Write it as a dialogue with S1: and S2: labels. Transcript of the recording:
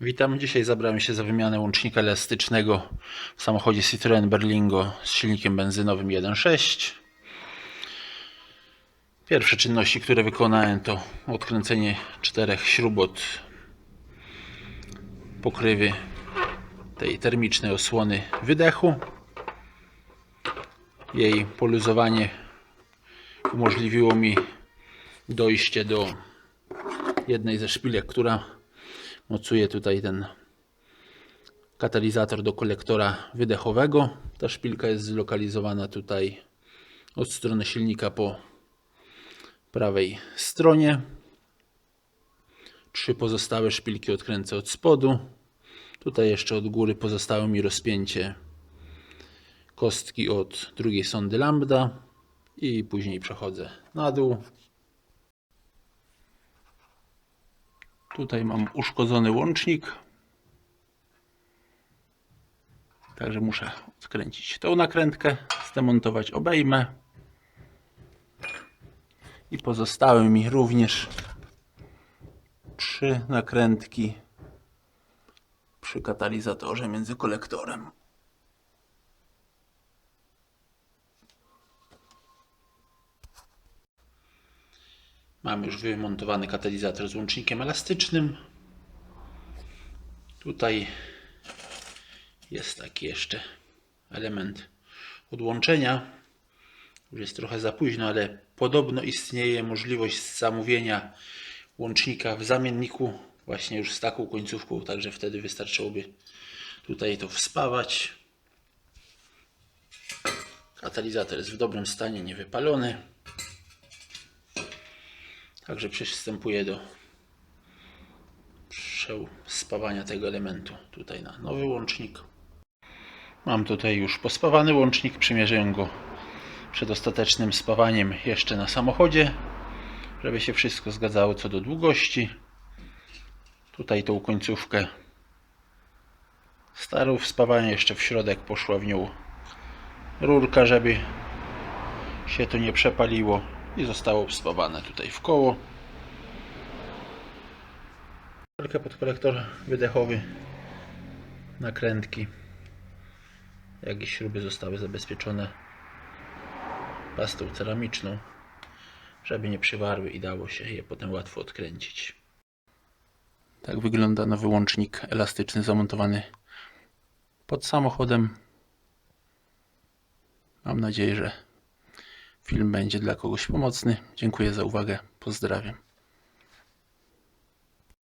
S1: Witam. Dzisiaj zabrałem się za wymianę łącznika elastycznego w samochodzie Citroen Berlingo z silnikiem benzynowym 1.6. Pierwsze czynności, które wykonałem to odkręcenie czterech śrub od pokrywy tej termicznej osłony wydechu. Jej poluzowanie umożliwiło mi dojście do jednej ze szpilek, która mocuje tutaj ten katalizator do kolektora wydechowego. Ta szpilka jest zlokalizowana tutaj od strony silnika po prawej stronie. Trzy pozostałe szpilki odkręcę od spodu. Tutaj jeszcze od góry pozostało mi rozpięcie kostki od drugiej sondy lambda i później przechodzę na dół. Tutaj mam uszkodzony łącznik. Także muszę odkręcić tą nakrętkę, zdemontować obejmę. I pozostały mi również trzy nakrętki przy katalizatorze między kolektorem. Mam już wymontowany katalizator z łącznikiem elastycznym. Tutaj jest taki jeszcze element odłączenia. Już jest trochę za późno, ale podobno istnieje możliwość zamówienia łącznika w zamienniku właśnie już z taką końcówką, także wtedy wystarczyłoby tutaj to wspawać. Katalizator jest w dobrym stanie, niewypalony. Także przystępuję do spawania tego elementu tutaj na nowy łącznik. Mam tutaj już pospawany łącznik, przymierzyłem go przed ostatecznym spawaniem jeszcze na samochodzie, żeby się wszystko zgadzało co do długości. Tutaj tą końcówkę starą w spawaniu jeszcze w środek poszła w nią rurka, żeby się to nie przepaliło i zostało wspawane tutaj w koło. Rurkę pod kolektor wydechowy, nakrętki, jak i śruby zostały zabezpieczone pastą ceramiczną, żeby nie przywarły i dało się je potem łatwo odkręcić. Tak wygląda nowy łącznik elastyczny zamontowany pod samochodem. Mam nadzieję, że film będzie dla kogoś pomocny. Dziękuję za uwagę. Pozdrawiam.